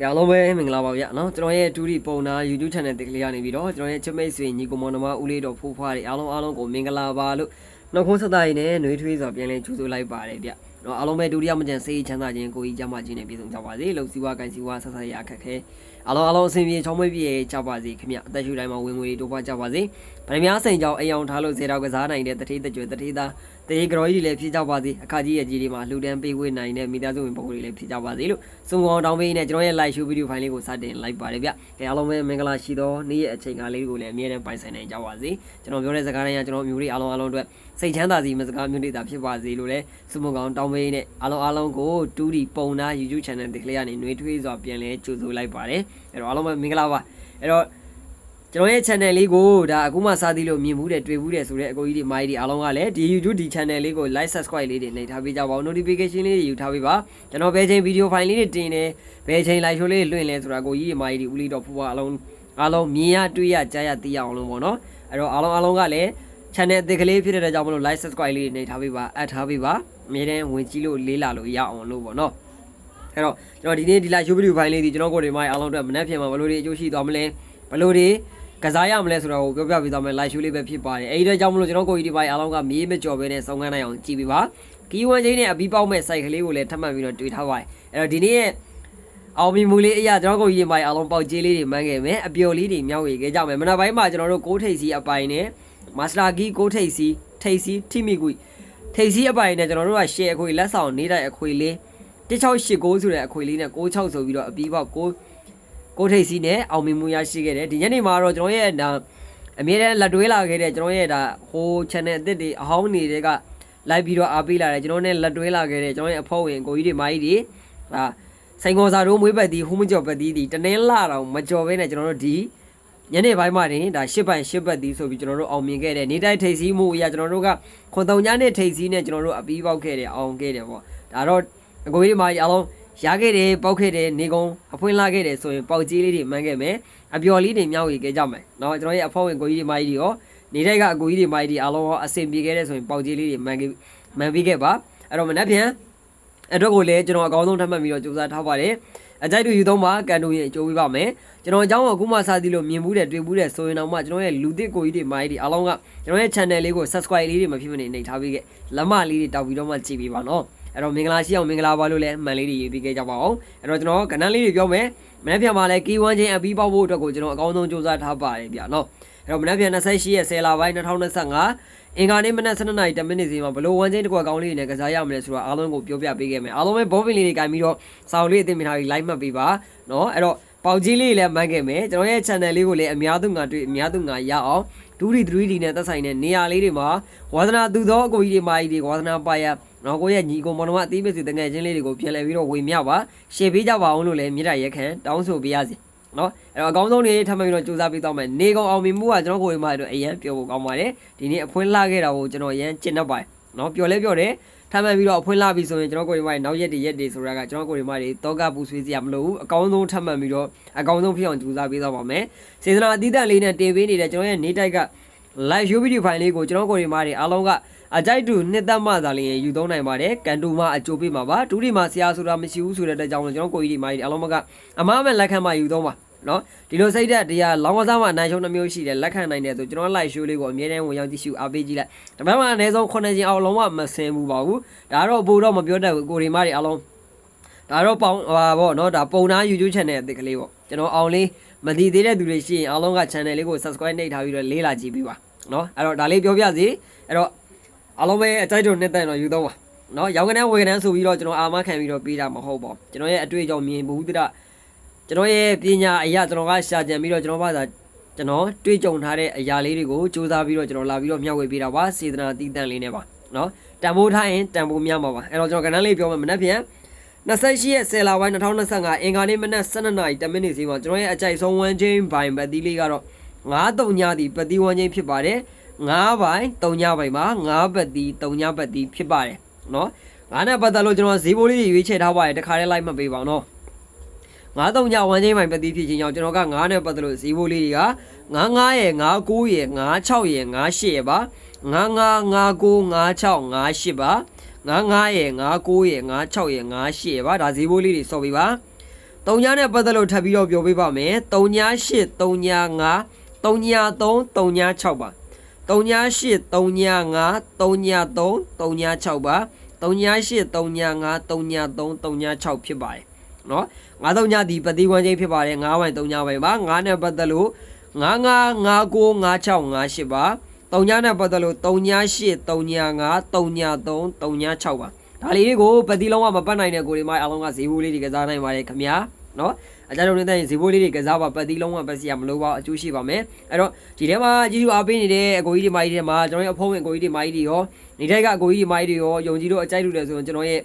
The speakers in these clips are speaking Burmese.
ကဲအားလုံးပဲမင်္ဂလာပါဗျာနော်ကျွန်တော်ရဲ့တူဒီပုံနာ YouTube channel တစ်ကလေးကနေပြီးတော့ကျွန်တော်ရဲ့ချစ်မိတ်ဆွေညီကိုမောင်နှမဦးလေးတော်ဖိုးဖွားတွေအားလုံးအားလုံးကိုမင်္ဂလာပါလို့နှုတ်ခွန်းဆက်သားရင်းနဲ့နှွေးထွေးစွာပြန်လည်ကြိုဆိုလိုက်ပါတယ်ဗျနော်အားလုံးပဲဒုတိယမကျန်စေးချမ်းသာခြင်းကိုကြီးကြမ်းပါခြင်းနဲ့ပြည့်စုံကြပါစေလို့စီဝါကန်စီဝါဆက်ဆက်ရအခက်ခဲအားလုံးအားလုံးအစဉ်ပြေချောင်းမွေးပြည့်ကြပါစေခင်ဗျအသက်ရှူတိုင်းမှာဝင်ငွေတွေတိုးပွားကြပါစေဗရမ ्या စိန်ကြောင့်အိမ်အောင်ထားလို့ဇေတောက်ကစားနိုင်တဲ့တတိတကြွတတိသား တရေကတော်ကြီးတွေလည်းဖြစ်ကြပါစေအခါကြီးရဲ့ကြီးတွေမှာလှူဒန်းပေးဝေးနိုင်တဲ့မိသားစုဝင်ပုံတွေလည်းဖြစ်ကြပါစေလို့စုံကောင်တောင်းပေးနေကျွန်တော်ရဲ့ live show video file လေးကိုစတင်လိုက်ပါတယ်ဗျ။အဲအားလုံးပဲမင်္ဂလာရှိသောနေ့ရဲ့အချိန်ကားလေးကိုလည်းအမြဲတမ်းပိုင်ဆိုင်နိုင်ကြပါစေ။ကျွန်တော်ပြောတဲ့စကားတိုင်းကကျွန်တော်မျိုးတွေအားလုံးအားလုံးအတွက်စိတ်ချမ်းသာစီမစကားမျိုးတွေသာဖြစ်ပါစေလို့လည်းစုံကောင်တောင်းပေးနေအားလုံးအားလုံးကိုတူဒီပုံနာ YouTube channel တစ်ကလေးကနေနှွေးထွေးစွာပြန်လဲကြိုဆိုလိုက်ပါတယ်။အဲတော့အားလုံးပဲမင်္ဂလာပါ။အဲတော့ ကျွန်တော်ရဲ့ channel လေးကိုဒါအခုမှစသည်လို့မြင်မှုတယ်တွေ့မှုတယ်ဆိုတဲ့အကိုကြီးတွေမိုင်းတွေအားလုံးကလည်းဒီ YouTube ဒီ channel လေးကို like subscribe လေးတွေနှိပ်ထားပေးကြပါဦး notification လေးတွေယူထားပေးပါကျွန်တော်ဘယ်ချိန် video file လေးတွေတင်နေဘယ်ချိန် live show လေးတွေလွှင့်လဲဆိုတာကိုကြီးတွေမိုင်းတွေဦးလေးတော့ဖူဖူအားလုံးအားလုံးမြင်ရတွေ့ရကြားရသိရအောင်လို့ပေါ့နော်အဲ့တော့အားလုံးအားလုံးကလည်း channel အသစ်ကလေးဖြစ်တဲ့အတွက်ကြောင့်မလို့ like subscribe လေးတွေနှိပ်ထားပေးပါအပ်ထားပေးပါအမြဲတမ်းဝင်ကြည့်လို့လေးလာလို့ရအောင်လို့ပေါ့နော်အဲ့တော့ကျွန်တော်ဒီနေ့ဒီ live show video file လေးဒီကျွန်တော်ကိုယ်တွေမိုင်းအားလုံးအတွက်မနေ့ပြန်မှာဘယ်လိုတွေအကျိုးရှိသွားမလဲဘယ်လိုတွေ ကစားရမလဲဆိုတော့ကိုပြောပြပေးသွားမယ် live show လေးပဲဖြစ်ပါတယ်အဲဒီတော့ကြောင့်မလို့ကျွန်တော်ကိုကြီးဒီပိုင်းအားလုံးကမြေးမကြော်ပဲနဲ့စောင်းကန်းနိုင်အောင်ကြည့်ပေးပါကီးဝမ်ချင်းနဲ့အပြီးပေါက်မဲ့ site ကလေးကိုလည်းထပ်မံပြီးတော့တွေ့ထားပါတယ်အဲ့တော့ဒီနေ့ရဲ့အောင်မြင်မှုလေးအရာကျွန်တော်ကိုကြီးဒီပိုင်းအားလုံးပေါက်ကြေးလေးတွေမှန်းခဲ့မယ်အပျော်လေးတွေမြောက်ရခဲ့ကြမယ်မနက်ပိုင်းမှာကျွန်တော်တို့ကိုးထိပ်စီအပိုင်နဲ့မာစတာကီကိုးထိပ်စီထိပ်စီထိမိကွီထိပ်စီအပိုင်နဲ့ကျွန်တော်တို့က share အခွေလက်ဆောင်နေတဲ့အခွေလေး1689ဆိုတဲ့အခွေလေးနဲ့96ဆိုပြီးတော့အပြီးပေါက်6 ကိုထိတ်စီနဲ့အောင်မြင်မှုရရှိခဲ့တယ်ဒီညနေမှာတော့ကျွန်တော်ရဲ့ဒါအမြဲတမ်းလက်တွဲလာခဲ့တဲ့ကျွန်တော်ရဲ့ဒါဟို channel အသစ်တွေအဟောင်းနေတဲ့က live ပြီးတော့အားပေးလာတယ်ကျွန်တော်နဲ့လက်တွဲလာခဲ့တဲ့ကျွန်တော်ရဲ့အဖေဝင်ကိုကြီးတွေမာကြီးတွေဒါဆိုင်ကောစာတို့မွေးပတ်တီဟိုးမကြော်ပတ်တီဒီတနင်းလာတော့မကြော်ဘဲနဲ့ကျွန်တော်တို့ဒီညနေပိုင်းမှာတင်ဒါရှစ်ပိုင်းရှစ်ပတ်တီဆိုပြီးကျွန်တော်တို့အောင်မြင်ခဲ့တယ်နေတိုက်ထိပ်စီးမှုအရာကျွန်တော်တို့ကခွန်တုံညနဲ့ထိပ်စီးနဲ့ကျွန်တော်တို့အပီးပေါက်ခဲ့တယ်အောင်ခဲ့တယ်ပေါ့ဒါတော့အကိုကြီးတွေမာကြီးအားလုံး ရခဲ့တယ်ပောက်ခဲ့တယ်နေကုန်းအဖွင့်လာခဲ့တယ်ဆိုရင်ပေါက်ကြီးလေးတွေမှန်းခဲ့မယ်အပျော်လေးတွေမြောက်ရခဲ့ကြမယ်เนาะကျွန်တော်ရဲ့အဖေဝင်ကိုကြီးတွေမာကြီးတွေရောနေတိုက်ကကိုကြီးတွေမာကြီးတွေအားလုံးရောအဆင်ပြေခဲ့တဲ့ဆိုရင်ပေါက်ကြီးလေးတွေမှန်းခဲ့မှန်းပြီးခဲ့ပါအဲ့တော့မနေ့ပြန်အတွက်ကိုလည်းကျွန်တော်အကောင်းဆုံးထပ်မှတ်ပြီးတော့စူးစမ်းထားပါတယ်အကြိုက်တူယူသုံးပါကန်တူရင်အကျိုးပေးပါမယ်ကျွန်တော်အကြောင်းအခုမှစသည်လို့မြင်မှုတဲ့တွေ့မှုတဲ့ဆိုရင်တော့မှကျွန်တော်ရဲ့လူသစ်ကိုကြီးတွေမိုင်းတွေအားလုံးကကျွန်တော်ရဲ့ channel လေးကို subscribe လေးတွေမဖြစ်မနေနှိပ်ထားပေးခဲ့လက်မလေးတွေတောက်ပြီးတော့မှကြည့်ပေးပါနော် အဲ့တော့မင်္ဂလာရှိအောင်မင်္ဂလာပါလို့လည်းမှန်လေးတွေရေးပေးခဲ့ကြပါအောင်အဲ့တော့ကျွန်တော်ကဏ္ဍလေးတွေပြောမယ်မနေ့ပြန်မှာလည်း key one ချင်းအပြီးပေါက်ဖို့အတွက်ကိုကျွန်တော်အကောင်းဆုံးစူးစမ်းထားပါတယ်ဗျာနော်အဲ့တော့မနေ့ပြန်28ရက်10လပိုင်း2025အင်္ဂါနေ့မနက်7:00နာရီ10မိနစ်စီမှာဘလို့ဝမ်းချင်းတစ်ခွက်ကောင်းလေးနဲ့ကစားရမလဲဆိုတော့အားလုံးကိုပြောပြပေးခဲ့မယ်အားလုံးပဲဘောပင်လေးတွေကင်ပြီးတော့စောင်းလေးအသိမြင်ထားပြီး like မှတ်ပေးပါနော်အဲ့တော့ပေါက်ကြီးလေးလည်းမှန်းခဲ့မယ်ကျွန်တော်ရဲ့ channel လေးကိုလည်းအများသူငါတွေ့အများသူငါရအောင် 2D 3D နဲ့သက်ဆိုင်တဲ့နေရာလေးတွေမှာဝါသနာသူသောအကိုကြီးတွေမာကြီးတွေဝါသနာပါရနော်ကိုရဲ့ညီကိုမောင်နှမအသီးပစ္စည်းတငယ်ချင်းလေးတွေကိုပြန်လဲပြီးတော့ဝေမျှပါရှယ်ပေးကြပါအောင်လို့လည်းမြေတားရက်ခံတောင်းဆိုပေးရစီနော်အဲ့တော့အကောင်းဆုံးနေထပ်မံပြီးတော့စူးစမ်းပေးတော့မယ်နေကောင်အောင်မြင်မှုကကျွန်တော်ကိုယ်မှတော့အရန်ပြောဖို့ကောင်းပါတယ်ဒီနေ့အဖွင့်လှခဲ့တာကိုကျွန်တော်အရန်ကျင့်တတ်ပါတယ်နော်ပြောလဲပြောတယ် ထပ်မံပြီးတော့အဖွင့်လှပြီဆိုရင်ကျွန်တော်ကိုယ်မှနောက်ရက်တွေရက်တွေဆိုတာကကျွန်တော်ကိုယ်မှတွေတောကပူဆွေးစရာမလိုဘူးအကောင်းဆုံးထပ်မံပြီးတော့အကောင်းဆုံးဖြစ်အောင်စူးစမ်းပေးတော့ပါမယ်စေတနာအသီးသန့်လေးနဲ့တင်ပေးနေတဲ့ကျွန်တော်ရဲ့နေတိုက်က live show video file လေးကိုကျွန်တော်ကိုယ်တွေမှတွေအားလုံးကအကြိုက်တူနှစ်သက်မှသာလျှင်ယူသုံးနိုင်ပါတယ်ကန်တူမှအကျိုးပေးမှာပါဒူဒီမှာဆရာဆိုတာမရှိဘူးဆိုတဲ့အတွက်ကြောင့်ကျွန်တော်ကိုကြီးဒီမှတွေအားလုံးကအမားမဲ့လက်ခံမှယူသုံးပါ နော်ဒီလိုစိတ်သက်တရားလောင်းကစားမှအနိုင်ရှုံးနှမျိုးရှိတယ်လက်ခံနိုင်တယ်ဆိုကျွန်တော် live show လေးကိုအမြဲတမ်းဝင်ရောက်ကြည့်ရှုအားပေးကြည့်လိုက်ဒါပေမဲ့အနည်းဆုံး9ချိန်အောင်လုံးဝမဆင်ဘူးပါဘူးဒါတော့ဘိုးတော့မပြောတတ်ဘူးကိုရီမတွေအားလုံးဒါတော့ပေါင်ဟာပေါ့နော်ဒါပုံနာ YouTube channel အသစ်ကလေးပေါ့ကျွန်တော်အောင်လေးမတည်သေးတဲ့သူတွေရှိရင်အားလုံးက channel လေးကို subscribe နှိပ်ထားပြီးတော့လေးလာကြည့်ပေးပါနော်အဲ့တော့ဒါလေးပြောပြစီအဲ့တော့အားလုံးပဲအကြိုက်တို့နှစ်သက်တော့ယူတော့ပါနော်ရောင်းကနေဝယ်ကနေဆိုပြီးတော့ကျွန်တော်အာမခံပြီးတော့ပေးတာမဟုတ်ပါဘူးကျွန်တော်ရဲ့အတွေ့အကြုံမြင်ဘူးတရ ကျွန်တော်ရဲ့ပညာအရာကျွန်တော်ကရှာကြံပြီးတော့ကျွန်တော်ဘာသာကျွန်တော်တွေ့ကြုံထားတဲ့အရာလေးတွေကိုစူးစမ်းပြီးတော့ကျွန်တော်လာပြီးတော့မျှဝေပေးတာပါစေတနာတည်တံ့လေးနဲ့ပါနော်တန်ဖိုးထားရင်တန်ဖိုးများမှာပါအဲ့တော့ကျွန်တော်ကဏ္ဍလေးပြောမယ်မနေ့ပြန်28ရက်10လပိုင်း2025အင်္ဂါနေ့မနက်12:00နာရီ10မိနစ်စီမှာကျွန်တော်ရဲ့အကြိုက်ဆုံးဝမ်းချင်းဘိုင်ပတ်သီးလေးကတော့9တုံညသည်ပတ်သီးဝမ်းချင်းဖြစ်ပါတယ်9ဘိုင်3ညဘိုင်မှာ9ပတ်သီး3ညပတ်သီးဖြစ်ပါတယ်နော်9နဲ့ပတ်သက်လို့ကျွန်တော်ဈေးဘိုးလေးရွေးချယ်ထားပါတယ်တခါတည်းလိုက်မပေးပါဘူးနော် 9တုံညဝမ်းချင်းဘိုင်ပတ်သီးဖြစ်ခြင်းကြောင့်ကျွန်တော်က9နဲ့ပတ်သက်လို့ဈေးဘိုးလေးတွေက99ရဲ့99ရဲ့96ရဲ့98ရဲ့ပါ99 99 96 98ပါ99ရဲ့99ရဲ့96ရဲ့98ရဲ့ပါဒါဈေးဘိုးလေးတွေစော်ပေးပါတုံညာနဲ့ပတ်သက်လို့ထပ်ပြီးတော့ပြောပေးပါမယ်တုံညာ8တုံညာ9တုံညာ3တုံညာ6ပါတုံညာ8တုံညာ9တုံညာ3တုံညာ6ပါတုံညာ8တုံညာ9တုံညာ3တုံညာ6ဖြစ်ပါတယ် နော်ငါးတုံညာဒီပတိဝမ်းချင်းဖြစ်ပါတယ်9ပိုင်းတုံညာပိုင်းပါ9နဲ့ပတ်သက်လို့9 9 9 9 6 9 8ပါတုံညာနဲ့ပတ်သက်လို့တုံညာ8တုံညာ9တုံညာ3တုံညာ6ပါဒါလေးတွေကိုပတိလုံးကမပတ်နိုင်တဲ့ကိုတွေမအားလုံးကဈေးဘိုးလေးတွေကစားနိုင်ပါတယ်ခင်ဗျာနော်အကြမ်းတို့နေတဲ့ဈေးဘိုးလေးတွေကစားပါပတိလုံးကပတ်စီရမလို့ပါအကျိုးရှိပါမယ်အဲ့တော့ဒီထဲမှာကြီးစုအားပေးနေတဲ့အကိုကြီးတွေမကြီးတွေမှာကျွန်တော်ရဲ့အဖုံးဝင်အကိုကြီးတွေမကြီးတွေရောနေထိုက်ကအကိုကြီးတွေမကြီးတွေရောယုံကြည်တို့အကြိုက်လို့တယ်ဆိုရင်ကျွန်တော်ရဲ့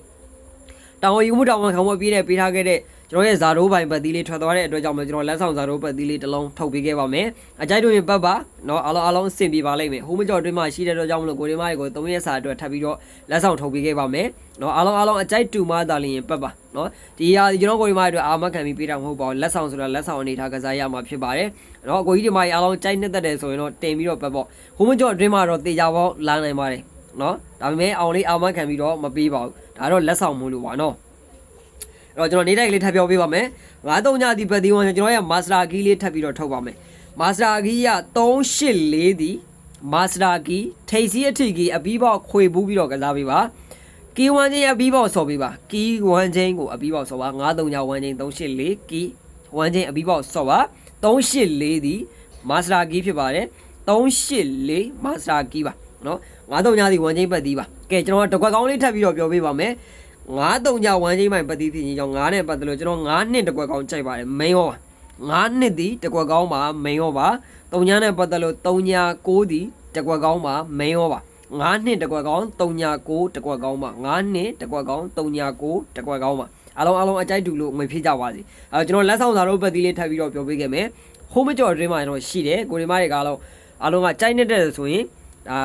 တာဝန်ယူမှုတာဝန်ခံမှုပြည့်တဲ့ပေးထားခဲ့တဲ့ကျွန်တော်ရဲ့ဇာရိုးပိုင်ပတ်သီးလေးထွက်သွားတဲ့အတွက်ကြောင့်မို့ကျွန်တော်လက်ဆောင်ဇာရိုးပတ်သီးလေးတစ်လုံးထုတ်ပေးခဲ့ပါမယ်အကြိုက်တို့ရင်ပတ်ပါနော်အလုံးအလုံးအဆင်ပြေပါလိမ့်မယ်ဟိုးမကြော်တွင်းမှာရှိတဲ့အတွက်ကြောင့်မို့လို့ကိုရီးမားရေကို3ရက်စာအတွက်ထပ်ပြီးတော့လက်ဆောင်ထုတ်ပေးခဲ့ပါမယ်နော်အလုံးအလုံးအကြိုက်တူမှသာလျင်ပတ်ပါနော်ဒီဟာကျွန်တော်ကိုရီးမားအတွက်အာမခံပြီးပေးတာမဟုတ်ပါဘူးလက်ဆောင်ဆိုတာလက်ဆောင်အနေထားကစားရမှာဖြစ်ပါတယ်နော်အကိုကြီးဒီမှာအလုံးကြိုက်နှစ်သက်တယ်ဆိုရင်တော့တင်ပြီးတော့ပတ်ပေါ့ဟိုးမကြော်တွင်းမှာတော့တေချာပေါင်းလာနိုင်ပါတယ်နော်ဒါပေမဲ့အောင်လေးအာမခံပြီးတော့မပေးပါဘူး ဒါတော့လက်ဆောင်မို့လို့ပါနော်အဲ့တော့ကျွန်တော်နေတိုက်ကလေးထပ်ပြောပေးပါမယ်93ညဒီပတ်ဒီဝန်ကျွန်တော်ရဲ့ master key လေးထပ်ပြီးတော့ထုတ်ပါမယ် master key ရ384ဒီ master key ထိပ်စီးအထိကြီးအပြီးပေါက်ခွေပူးပြီးတော့ကစားပေးပါ key 1ချင်းအပြီးပေါက်ဆော်ပေးပါ key 1ချင်းကိုအပြီးပေါက်ဆော်ပါ93ည1ချင်း384 key 1ချင်းအပြီးပေါက်ဆော်ပါ384ဒီ master key ဖြစ်ပါတယ်384 master key ပါနော်93ညဒီ1ချင်းပတ်ဒီပါ ကဲကျွန်တော်တကွက်ကောင်းလေးထပ်ပြီးတော့ပြောပေးပါမယ်ငါးတုံကြဝမ်းချင်းမိုင်ပတိဖြစ်ရင်ကြောင့်ငါးနဲ့ပတ်သက်လို့ကျွန်တော်ငါးနှစ်တကွက်ကောင်းကြိုက်ပါတယ်မိန်ရောပါငါးနှစ်ဒီတကွက်ကောင်းပါမိန်ရောပါတုံညာနဲ့ပတ်သက်လို့တုံညာ6ဒီတကွက်ကောင်းပါမိန်ရောပါငါးနှစ်တကွက်ကောင်းတုံညာ6တကွက်ကောင်းပါငါးနှစ်တကွက်ကောင်းတုံညာ6တကွက်ကောင်းပါအားလုံးအားလုံးအကြိုက်တူလို့ငွေဖြစ်ကြပါစေအဲကျွန်တော်လက်ဆောင်စာတို့ပတ်တိလေးထပ်ပြီးတော့ပြောပေးခဲ့မယ်ဟိုးမကြော်အတွင်းမှာကျွန်တော်ရှိတယ်ကိုရီမတွေကအားလုံးအားလုံးကကြိုက်နေတဲ့ဆိုရင်ဒါ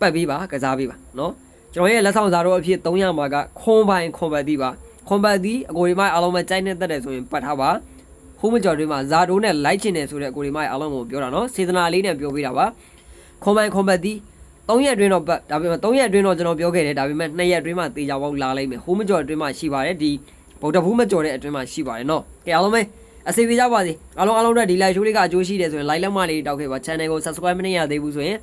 ပတ်ပြီးပါကစားပေးပါနော် ကျွန်တော်ရဲ့လက်ဆောင်စာတော့အဖြစ်300မှာကခွန်ပိုင်ခွန်ပတ်တီးပါခွန်ပတ်တီးအကိုဒီမိုက်အားလုံးပဲကြိုက်နေတတ်တယ်ဆိုရင်ပတ်ထားပါဟိုးမကျော်တွေမှာဇာတိုးနဲ့လိုက်ချင်တယ်ဆိုတဲ့အကိုဒီမိုက်အားလုံးကိုပြောတာနော်စေတနာလေးနဲ့ပြောပေးတာပါခွန်ပိုင်ခွန်ပတ်တီး3ရက်အတွင်းတော့ပတ်ဒါပေမဲ့3ရက်အတွင်းတော့ကျွန်တော်ပြောခဲ့တယ်ဒါပေမဲ့2ရက်အတွင်းမှာတေချာပေါက်လာလိုက်မယ်ဟိုးမကျော်အတွင်းမှာရှိပါတယ်ဒီဗုဒ္ဓဘူးမကျော်တဲ့အတွင်းမှာရှိပါတယ်နော်ကဲအားလုံးပဲအစီအပြေကြပါစေအားလုံးအားလုံးတို့ဒီ live show လေးကအကျိုးရှိတယ်ဆိုရင် like လက်မလေးတောက်ခဲ့ပါ channel ကို subscribe မနေရသေးဘူးဆိုရင်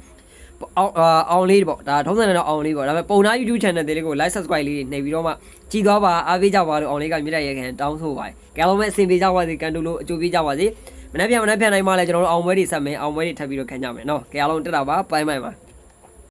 အောင်အာအောင်လေးပေါ့ဒါထုံးစံတဲ့အောင်လေးပေါ့ဒါပေမဲ့ပုံနာ YouTube channel တွေလေးကို like subscribe လေးတွေနှိပ်ပြီးတော့မှကြည်သွားပါအားပေးကြပါလို့အောင်လေးကမြစ်တဲ့ရေခံတောင်းဆိုပါတယ်ကြအောင်မဲ့အဆင်ပြေကြပါစေကန်တူလို့အကျိုးပေးကြပါစေမနေ့ပြန်မနေ့ပြန်နိုင်မှလည်းကျွန်တော်တို့အောင်ပွဲတွေဆက်မယ်အောင်ပွဲတွေထပ်ပြီးတော့ခံကြမယ်နော်ကြအောင်တက်တာပါပိုင်းပိုင်းပါ